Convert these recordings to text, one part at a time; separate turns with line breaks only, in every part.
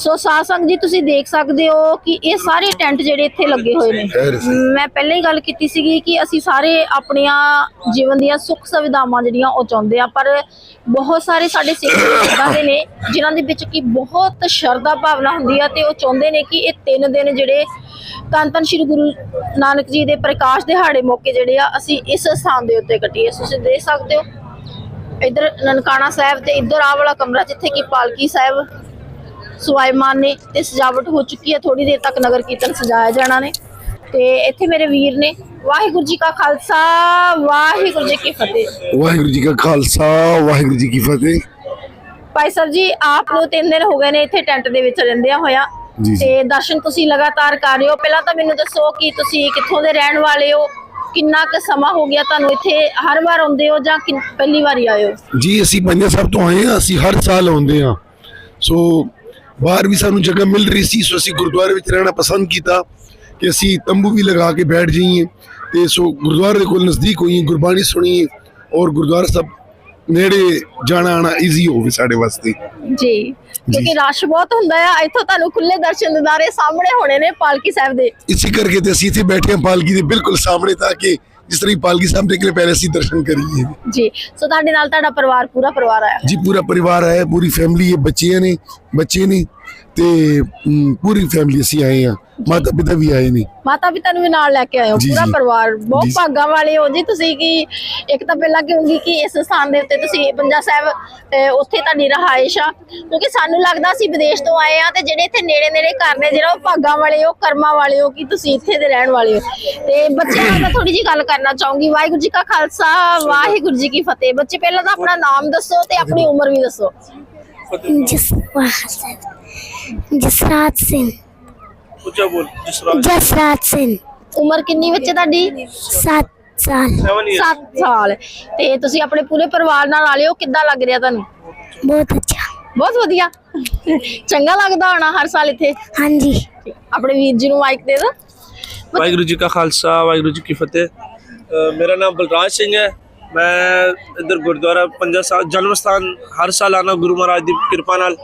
ਸੋ ਸਾਧ ਸੰਗਤ ਜੀ ਤੁਸੀਂ ਦੇਖ ਸਕਦੇ ਹੋ ਕਿ ਇਹ ਸਾਰੇ ਟੈਂਟ ਜਿਹੜੇ ਇੱਥੇ ਲੱਗੇ ਹੋਏ ਨੇ। ਮੈਂ ਪਹਿਲਾਂ ਹੀ ਗੱਲ ਕੀਤੀ ਸੀਗੀ ਕਿ ਅਸੀਂ ਸਾਰੇ ਆਪਣੀਆਂ ਜੀਵਨ ਦੀਆਂ ਸੁੱਖ ਸੁਵਿਧਾਵਾਂ ਜਿਹੜੀਆਂ ਉਹ ਚਾਹੁੰਦੇ ਆ ਪਰ ਬਹੁਤ ਸਾਰੇ ਸਾਡੇ ਸਿੱਖ ਇਦਾਂ ਦੇ ਨੇ ਜਿਨ੍ਹਾਂ ਦੇ ਵਿੱਚ ਕੀ ਬਹੁਤ ਸ਼ਰਧਾ ਭਾਵਨਾ ਹੁੰਦੀ ਆ ਤੇ ਉਹ ਚਾਹੁੰਦੇ ਨੇ ਕਿ ਇਹ ਤਿੰਨ ਦਿਨ ਜਿਹੜੇ ਧੰਨ ਧੰਨ ਸ਼੍ਰੀ ਗੁਰੂ ਨਾਨਕ ਜੀ ਦੇ ਪ੍ਰਕਾਸ਼ ਦਿਹਾੜੇ ਮੌਕੇ ਜਿਹੜੇ ਆ ਅਸੀਂ ਇਸ ਸਥਾਨ ਦੇ ਉੱਤੇ ਕੱਟੀਏ। ਤੁਸੀਂ ਦੇਖ ਸਕਦੇ ਹੋ ਇੱਧਰ ਨਨਕਾਣਾ ਸਾਹਿਬ ਤੇ ਇੱਧਰ ਆਹ ਵਾਲਾ ਕਮਰਾ ਜਿੱਥੇ ਕਿ ਪਾਲਕੀ ਸਾਹਿਬ ਸੁਆਇਮਾਨ ਨੇ ਤੇ ਸਜਾਵਟ ਹੋ ਚੁੱਕੀ ਹੈ। ਥੋੜੀ ਦੇਰ ਤੱਕ ਨਗਰ ਕੀਰਤਨ ਸਜਾਇਆ ਜਾਣਾ ਨੇ। ਤੇ ਇੱਥੇ ਮੇਰੇ ਵੀਰ ਨੇ ਵਾਹਿਗੁਰੂ ਜੀ ਕਾ ਖਾਲਸਾ ਵਾਹਿਗੁਰੂ ਜੀ ਕੀ ਫਤਿਹ।
ਵਾਹਿਗੁਰੂ ਜੀ ਕਾ ਖਾਲਸਾ ਵਾਹਿਗੁਰੂ ਜੀ ਕੀ ਫਤਿਹ।
ਭਾਈ ਸਾਹਿਬ ਜੀ ਆਪ ਨੂੰ ਤਿੰਨ ਦਿਨ ਹੋ ਗਏ ਨੇ ਇੱਥੇ ਟੈਂਟ ਦੇ ਵਿੱਚ ਰਹਿੰਦਿਆਂ ਹੋਇਆ।
ਜੀ, ਜੀ।
ਤੇ ਦਰਸ਼ਨ ਤੁਸੀਂ ਲਗਾਤਾਰ ਕਰ ਰਹੇ ਹੋ। ਪਹਿਲਾਂ ਤਾਂ ਮੈਨੂੰ ਦੱਸੋ ਕਿ ਤੁਸੀਂ ਕਿੱਥੋਂ ਦੇ ਰਹਿਣ ਵਾਲੇ ਹੋ? ਕਿੰਨਾ ਕੁ ਸਮਾਂ ਹੋ ਗਿਆ ਤੁਹਾਨੂੰ ਇੱਥੇ? ਹਰ ਵਾਰ ਆਉਂਦੇ ਹੋ ਜਾਂ ਕਿੰਨ- ਪਹਿਲੀ ਵਾਰੀ ਆਏ ਹੋ?
ਜੀ ਅਸੀਂ ਪੰਜਾ ਸਾਹਿਬ ਤੋਂ ਆਏ ਹਾਂ। ਅਸੀਂ ਹਰ ਸਾਲ ਆਉਂਦੇ ਹਾਂ। ਸੋ ਬਾਹਰ ਵੀ ਸਾਨੂੰ ਜਗ੍ਹਾ ਮਿਲ ਰਹੀ ਸੀ ਸੋ ਅਸੀਂ ਗੁਰਦੁਆਰੇ ਵਿੱਚ ਰਹਿਣਾ ਪਸੰਦ ਕੀਤਾ ਕਿ ਅਸੀਂ ਤੰਬੂ ਵੀ ਲਗਾ ਕੇ ਬੈਠ ਜਾਈਏ। ਤੇ ਸੋ ਗੁਰਦੁਆਰੇ ਦੇ ਕੋਲ ਨਜ਼ਦੀਕ ਹੋਈਏ ਗੁਰਬਾਣੀ ਸੁਣੀਏ ਔਰ ਗੁਰਦੁਆਰਾ ਸਾਹਿਬ ਨੇੜੇ ਜਾਣਾ ਆਣਾ ਈਜ਼ੀ ਹੋਵੇ ਸਾਡੇ ਵਾਸਤੇ।
ਜੀ ਕਿਉਂਕਿ ਰਸ਼ ਬਹੁਤ ਹੁੰਦਾ ਆ ਇੱਥੋਂ ਤੁਹਾਨੂੰ ਖੁੱਲੇ ਦਰਸ਼ਨ ਦਿਦਾਰੇ ਸਾਹਮਣੇ ਹੋਣੇ ਨੇ ਪਾਲਕੀ ਸਾਹਿਬ ਦੇ।
ਇਸੇ ਕਰਕੇ ਤੇ ਅਸੀਂ ਇੱਥੇ ਬੈਠੇ ਹਾਂ ਪਾਲਕੀ ਦੇ ਬਿਲਕੁਲ ਸਾਹਮਣੇ ਤਾਂ ਕਿ ਜਿਸ ਤਰ੍ਹਾਂ ਪਾਲਕੀ ਸਾਹਿਬ ਨਿਕਲੇ ਪਹਿਲੇ ਅਸੀਂ ਦਰਸ਼ਨ ਕਰੀਏ।
ਜੀ ਸੋ ਤੁਹਾਡੇ ਨਾਲ ਤੁਹਾਡਾ ਪਰਿਵਾਰ ਪੂਰਾ ਪਰਿਵਾਰ ਆਇਆ।
ਜੀ ਪੂਰਾ ਪਰਿਵਾਰ ਆਇਆ ਪੂਰੀ ਫੈਮਿਲੀ ਹੈ ਬੱਚੇ ਨੇ ਬੱਚੇ ਨੇ ਤੇ ਅਮ, ਪੂਰੀ ਫੈਮਿਲੀ ਅਸੀਂ ਆਏ ਹਾਂ। ਮਾਤਾ ਪਿਤਾ ਵੀ ਆਏ ਨੇ।
ਮਾਤਾ ਪਿਤਾ ਨੂੰ ਵੀ ਨਾਲ ਲੈ ਕੇ ਆਏ ਹੋ
ਜੀ,
ਪੂਰਾ
ਜੀ।
ਪਰਿਵਾਰ। ਬਹੁਤ
ਜੀ।
ਭਾਗਾਂ ਵਾਲੇ ਹੋ ਜੀ ਤੁਸੀਂ ਕਿ ਇੱਕ ਤਾਂ ਪਹਿਲਾਂ ਕਿਉਂਕਿ ਕਿ ਇਸ ਸਥਾਨ ਦੇ ਉੱਤੇ ਤੁਸੀਂ ਪੰਜਾ ਸਾਹਿਬ ਅਹ, ਉੱਥੇ ਤੁਹਾਡੀ ਰਹਾਇਸ਼ ਆ। ਕਿਉਂਕਿ ਸਾਨੂੰ ਲੱਗਦਾ ਸੀ ਵਿਦੇਸ਼ ਤੋਂ ਆਏ ਆ ਤੇ ਜਿਹੜੇ ਇੱਥੇ ਨੇੜੇ ਨੇੜੇ ਘਰ ਨੇ ਜਿਹੜਾ ਉਹ ਭਾਗਾਂ ਵਾਲੇ ਹੋ ਕਰਮਾਂ ਵਾਲੇ ਹੋ ਕਿ ਤੁਸੀਂ ਇੱਥੇ ਦੇ ਰਹਿਣ ਵਾਲੇ ਹੋ। ਤੇ ਬੱਚਿਆਂ ਨਾਲ ਮੈਂ ਥੋੜੀ ਜੀ ਗੱਲ ਕਰਨਾ ਚਾਹੂੰਗੀ। ਵਾਹਿਗੁਰੂ ਜੀ ਕਾ ਖਾਲਸਾ ਵਾਹਿਗੁਰੂ ਜੀ ਕੀ ਫਤਿਹ। ਬੱਚੇ ਪਹਿਲਾਂ ਤਾਂ ਆਪਣਾ ਨਾਮ ਦੱਸੋ ਤੇ ਆਪਣੀ ਉਮਰ ਵੀ ਦੱਸੋ।
ਜਸਰਾਜ ਸਿੰਘ
ਉੱਚਾ ਬੋਲ ਜਸਰਾਜ
ਜਸਰਾਜ ਸਿੰਘ
ਉਮਰ ਕਿੰਨੀ ਬੱਚੇ ਤੁਹਾਡੀ?
7 ਸਾਲ।
7 ਇਅਰ
7 ਸਾਲ। ਤੇ ਤੁਸੀਂ ਆਪਣੇ ਪੂਰੇ ਪਰਿਵਾਰ ਨਾਲ ਆਲੇ ਹੋ ਕਿੱਦਾਂ ਲੱਗ ਰਿਹਾ ਤੁਹਾਨੂੰ?
ਬਹੁਤ ਅੱਛਾ।
ਬਹੁਤ ਵਧੀਆ। ਚੰਗਾ ਲੱਗਦਾ ਹੋਣਾ ਹਰ ਸਾਲ ਇੱਥੇ?
ਹਾਂਜੀ।
ਆਪਣੇ ਵੀਰ ਜੀ ਨੂੰ ਮਾਈਕ ਦੇ ਦੋ
ਵਾਹਿਗੁਰੂ ਜੀ ਕਾ ਖਾਲਸਾ ਵਾਹਿਗੁਰੂ ਜੀ ਕੀ ਫਤਿਹ। ਮੇਰਾ ਨਾਮ ਬਲਰਾਜ ਸਿੰਘ ਹੈ। ਮੈਂ ਇੱਧਰ ਗੁਰਦੁਆਰਾ ਪੰਜਾ ਸਾਹਿਬ ਜਨਮ ਸਥਾਨ ਹਰ ਸਾਲ ਆਣਾ ਗੁਰੂ ਮਹਾਰਾਜ ਦੀ ਕਿਰਪਾ ਨਾਲ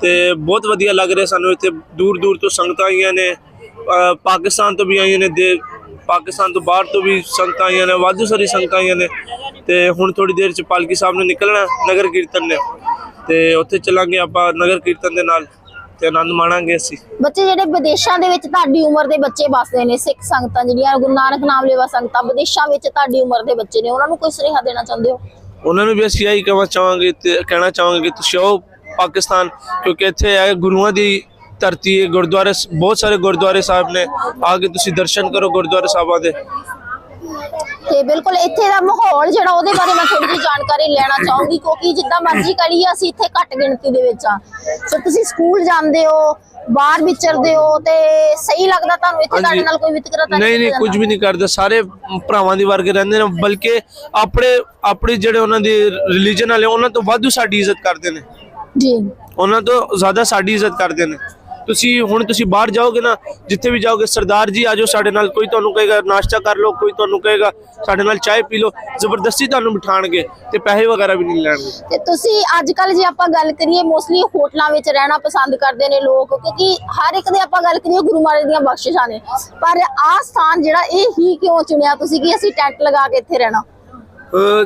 ਤੇ ਬਹੁਤ ਵਧੀਆ ਲੱਗ ਰਿਹਾ ਸਾਨੂੰ ਇੱਥੇ। ਦੂਰ ਦੂਰ ਤੋਂ ਸੰਗਤਾਂ ਆਈਆਂ ਨੇ ਪਾਕਿਸਤਾਨ ਤੋਂ ਵੀ ਆਈਆਂ ਨੇ, ਦੇ ਪਾਕਿਸਤਾਨ ਤੋਂ ਬਾਹਰ ਤੋਂ ਵੀ ਸੰਗਤਾਂ ਆਈਆਂ ਨੇ, ਵਾਧੂ ਸਾਰੀ ਸੰਗਤਾਂ ਆਈਆਂ ਨੇ। ਤੇ ਹੁਣ ਥੋੜੀ ਦੇਰ ਚ ਪਾਲਕੀ ਸਾਹਿਬ ਨੇ ਨਿਕਲਣਾ, ਨਗਰ ਕੀਰਤਨ ਨੇ। ਤੇ ਉੱਥੇ ਚੱਲਾਂਗੇ ਆਪਾਂ ਨਗਰ ਕੀਰਤਨ ਦੇ ਨਾਲ। ਤੇ ਆਨੰਦ ਮਾਣਾਂਗੇ ਅਸੀਂ।
ਬੱਚੇ ਜਿਹੜੇ ਵਿਦੇਸ਼ਾਂ ਦੇ ਵਿੱਚ ਤੁਹਾਡੀ ਉਮਰ ਦੇ ਬੱਚੇ ਵੱਸਦੇ ਨੇ ਸਿੱਖ ਸੰਗਤਾਂ ਜਿਹੜੀਆਂ ਗੁਰੂ ਨਾਨਕ ਨਾਮ ਲੈਵਾ ਸੰਗਤਾਂ ਵਿਦੇਸ਼ਾਂ ਵਿੱਚ ਤੁਹਾਡੀ ਉਮਰ ਦੇ ਬੱਚੇ ਨੇ ਉਹਨਾਂ ਨੂੰ ਕੋਈ ਸੁਨੇਹਾ ਦੇਣਾ ਚਾਹੁੰਦੇ ਹੋ?
ਉਹਨਾਂ ਨੂੰ ਵੀ ਅਸੀਂ ਇਹੀ ਕਹਿਣਾ ਚਾਹਾਂਗੇ ਤੇ ਕਹਿਣਾ ਚਾਹਾਂਗੇ ਕਿ ਤੁਸੀਂ ਆਓ ਪਾਕਿਸਤਾਨ ਕਿਉਂਕਿ ਇੱਥੇ ਹੈ ਗੁਰੂਆਂ ਦੀ ਧਰਤੀ ਹੈ ਗੁਰਦੁਆਰੇ ਬਹੁਤ ਸਾਰੇ ਗੁਰਦੁਆਰੇ ਸਾਹਿਬ ਨੇ ਆ ਕੇ ਤੁਸੀਂ ਦਰਸ਼ਨ ਕਰੋ ਗੁਰਦੁਆਰੇ ਸਾਹਿਬਾਂ ਦੇ।
ਤੇ ਬਿਲਕੁਲ ਇੱਥੇ ਦਾ ਮਾਹੌਲ ਜਿਹੜਾ ਉਹਦੇ ਬਾਰੇ ਮੈਂ ਥੋੜੀ ਜਿਹੀ ਜਾਣਕਾਰੀ ਲੈਣਾ ਚਾਹੂੰਗੀ ਕਿਉਂਕਿ ਜਿੱਦਾਂ ਮਰਜ਼ੀ ਕਰੀਏ ਅਸੀਂ ਇੱਥੇ ਘੱਟ ਗਿਣਤੀ ਦੇ ਵਿੱਚ ਆ ਸੋ ਤੁਸੀਂ ਸਕੂਲ ਜਾਂਦੇ ਹੋ ਬਾਹਰ ਵਿਚਰਦੇ ਹੋ ਤੇ ਸਹੀ ਲੱਗਦਾ ਤੁਹਾਨੂੰ ਇੱਥੇ ਤੁਹਾਡੇ। ਨਾਲ ਕੋਈ ਵਿਤਕਰਾ ਤਾਂ
ਨਹੀਂ ਨਹੀਂ ਕੁਝ? ਵੀ ਨਹੀਂ ਕਰਦੇ। ਸਾਰੇ ਭਰਾਵਾਂ ਦੀ ਵਰਗੇ ਰਹਿੰਦੇ ਨੇ ਬਲਕਿ ਆਪਣੇ ਆਪਣੇ ਜਿਹੜੇ ਉਹਨਾਂ ਦੀ ਰਿਲੀਜਨ ਵਾਲੇ ਉਹਨਾਂ ਤੋਂ ਵਾਧੂ ਸਾਡੀ ਇੱਜ਼ਤ ਕਰਦੇ ਨੇ।
ਜੀ।
ਉਹਨਾਂ ਤੋਂ ਜ਼ਿਆਦਾ ਸਾਡੀ ਇੱਜ਼ਤ ਕਰਦੇ ਨੇ। ਤੁਸੀਂ ਹੁਣ ਤੁਸੀਂ ਬਾਹਰ ਜਾਓਗੇ ਨਾ ਜਿੱਥੇ ਵੀ ਜਾਓਗੇ ਸਰਦਾਰ ਜੀ ਆਜੋ ਸਾਡੇ ਨਾਲ ਕੋਈ ਤੁਹਾਨੂੰ ਕਹੇਗਾ ਨਾਸ਼ਤਾ ਕਰ ਲਓ ਕੋਈ ਤੁਹਾਨੂੰ ਕਹੇਗਾ ਸਾਡੇ ਨਾਲ ਚਾਹ ਪੀ ਲਓ ਜ਼ਬਰਦਸਤੀ ਤੁਹਾਨੂੰ ਬਿਠਾਣਗੇ ਤੇ ਪੈਸੇ ਵਗੈਰਹ ਵੀ ਨਹੀਂ ਲੈਣਗੇ।
ਤੇ ਤੁਸੀਂ ਅੱਜ ਕੱਲ ਜੇ ਆਪਾਂ ਗੱਲ ਕਰੀਏ ਮੋਸਟਲੀ ਹੋਟਲਾਂ ਵਿੱਚ ਰਹਿਣਾ ਪਸੰਦ ਕਰਦੇ ਨੇ ਲੋਕ ਕਿਉਂਕਿ ਹਰ ਇੱਕ ਦੇ ਆਪਾਂ ਗੱਲ ਕਰੀਏ ਗੁਰੂ ਮਹਾਰਾਜ ਦੀਆਂ ਬਖਸ਼ਿਸ਼ਾਂ ਨੇ। ਪਰ ਆਹ ਸਥਾਨ ਜਿਹੜਾ ਇਹ ਹੀ ਕਿਉਂ ਚੁਣਿਆ ਤੁਸੀਂ ਕਿ ਅਸੀਂ ਟੈਂਟ ਲਗਾ ਕੇ ਇੱਥੇ ਰਹਿਣਾ?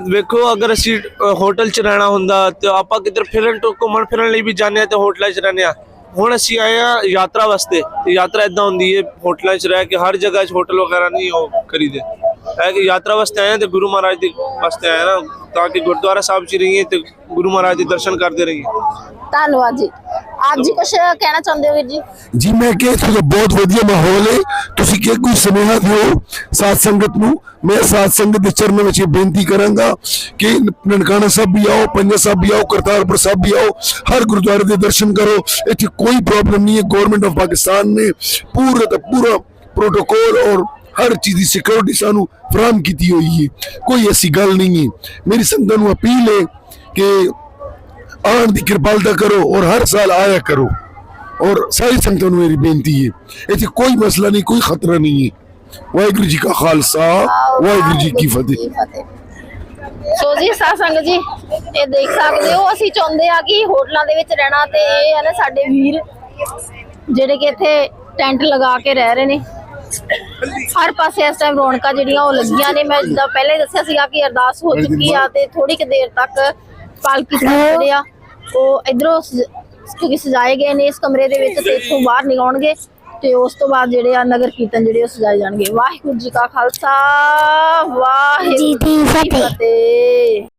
ਵੇਖੋ ਅਗਰ ਅਸੀਂ ਹੋਟਲ 'ਚ ਰਹਿਣਾ ਹੁੰਦਾ ਤੇ ਆਪਾਂ ਕਿਧਰ ਫਿਰਨ ਤੋਂ ਘੁੰਮਣ ਫਿਰਨ ਲਈ ਵੀ ਜਾਂਦੇ ਆ ਤੇ ਹੋਟਲਾਂ 'ਚ ਰਹਿੰਦੇ ਆ ਹੁਣ ਅਸੀਂ ਆਏ ਆ ਯਾਤਰਾ ਵਾਸਤੇ। ਤੇ ਯਾਤਰਾ ਇਦਾਂ ਹੁੰਦੀ ਹੈ ਹੋਟਲਾਂ 'ਚ ਰਹਿ ਕੇ ਹਰ ਜਗ੍ਹਾ 'ਚ ਹੋਟਲ ਵਗੈਰਾ ਨਹੀਂ ਉਹ ਕਰੀਦੇ ਹੈ ਕਿ ਯਾਤਰਾ ਵਾਸਤੇ ਆਏ ਤੇ ਗੁਰੂ ਮਹਾਰਾਜ ਦੇ ਵਾਸਤੇ ਆਏ ਨਾ, ਤਾਂ ਕਿ ਗੁਰਦੁਆਰਾ ਸਾਹਿਬ 'ਚ ਰਹੀਏ ਤੇ ਗੁਰੂ ਮਹਾਰਾਜ ਦੇ ਦਰਸ਼ਨ ਕਰਦੇ ਰਹੀਏ।
ਧੰਨਵਾਦ ਜੀ। ਆਪ ਜੀ ਕੁਝ ਕਹਿਣਾ ਚਾਹੁੰਦੇ ਹੋ ਵੀਰ ਜੀ?
ਜੀ, ਮੈਂ ਕਿਹਾ ਇੱਥੇ ਤਾਂ ਬਹੁਤ ਵਧੀਆ ਮਾਹੌਲ ਹੈ। ਤੁਸੀਂ ਕਿ ਕੋਈ ਸੁਨੇਹਾ ਦਿਓ ਸਾਧ ਸੰਗਤ ਨੂੰ। ਮੈਂ ਸਾਧ ਸੰਗਤ ਦੇ ਚਰਨਾਂ ਵਿੱਚ ਇਹ ਬੇਨਤੀ ਕਰਾਂਗਾ ਕਿ ਨਨਕਾਣਾ ਸਾਹਿਬ ਵੀ ਆਓ, ਪੰਜਾ ਸਾਹਿਬ ਵੀ ਆਓ, ਕਰਤਾਰਪੁਰ ਸਾਹਿਬ ਵੀ ਆਓ, ਹਰ ਗੁਰਦੁਆਰੇ ਦੇ ਦਰਸ਼ਨ ਕਰੋ। ਇੱਥੇ ਕੋਈ ਪ੍ਰੋਬਲਮ ਨਹੀਂ ਹੈ। ਗਵਰਨਮੈਂਟ ਆਫ ਪਾਕਿਸਤਾਨ ਨੇ ਪੂਰਾ ਦਾ ਪੂਰਾ ਪ੍ਰੋਟੋਕੋਲ ਔਰ ਹਰ ਚੀਜ਼ ਦੀ ਸਿਕਿਉਰਿਟੀ ਸਾਨੂੰ ਫਰਾਹਮ ਕੀਤੀ ਹੋਈ ਹੈ। ਕੋਈ ਐਸੀ ਗੱਲ ਨਹੀਂ ਹੈ। ਮੇਰੀ ਸੰਗਤਾਂ ਨੂੰ ਅਪੀਲ ਹੈ ਕਿ ਆਉਣ ਦੀ ਕਿਰਪਾਲਤਾ ਕਰੋ ਔਰ ਹਰ ਸਾਲ ਆਇਆ ਕਰੋ। ਔਰ ਸਾਰੀ ਸੰਗਤਾਂ ਨੂੰ ਮੇਰੀ ਬੇਨਤੀ ਹੈ, ਇੱਥੇ ਕੋਈ ਮਸਲਾ ਨਹੀਂ, ਕੋਈ ਖਤਰਾ ਨਹੀਂ ਹੈ। ਵਾਹਿਗੁਰੂ ਜੀ ਕਾ ਖਾਲਸਾ, ਵਾਹਿਗੁਰੂ ਜੀ ਕੀ ਫਤਿਹ।
ਸੋ ਜੀ ਸਾਧ ਜੀ, ਇਹ ਦੇਖ ਸਕਦੇ ਹੋ, ਅਸੀਂ ਚਾਹੁੰਦੇ ਆ ਕਿ ਹੋਟਲਾਂ ਦੇ ਵਿੱਚ ਰਹਿਣਾ ਤੇ ਇਹ ਹੈ ਨਾ ਸਾਡੇ ਵੀਰ, ਜਿਹੜੇ ਕਿ ਇੱਥੇ ਟੈਂਟ ਲਗਾ ਕੇ ਰਹਿ ਰਹੇ ਨੇ। ਹਰ ਪਾਸੇ ਇਸ ਟਾਈਮ ਰੌਣਕਾਂ ਜਿਹੜੀਆਂ ਉਹ ਲੱਗੀਆਂ ਨੇ। ਮੈਂ ਜਿੱਦਾਂ ਪਹਿਲੇ ਦੱਸਿਆ ਸੀਗਾ ਕਿ ਅਰਦਾਸ ਹੋ ਚੁੱਕੀ ਆ ਤੇ ਥੋੜੀ ਕੁ ਦੇਰ ਤੱਕ ਪਾਲਕੀ ਸਾਹਿਬ ਜਿਹੜੇ ਉਹ ਇਧਰੋਂ ਕਿਉਂਕਿ ਸਜਾਏ ਗਏ ਨੇ ਇਸ ਕਮਰੇ ਦੇ ਵਿੱਚ ਤੇ ਇੱਥੋਂ ਬਾਹਰ ਨਿਕਲਣਗੇ ਤੇ ਉਸ ਤੋਂ ਬਾਅਦ ਜਿਹੜੇ ਆ ਨਗਰ ਕੀਰਤਨ ਜਿਹੜੇ ਉਹ ਸਜਾਏ ਜਾਣਗੇ। ਵਾਹਿਗੁਰੂ ਜੀ ਕਾ ਖਾਲਸਾ ਵਾਹਿਗੁਰੂ
ਜੀ
ਕੀ ਫਤਿਹ।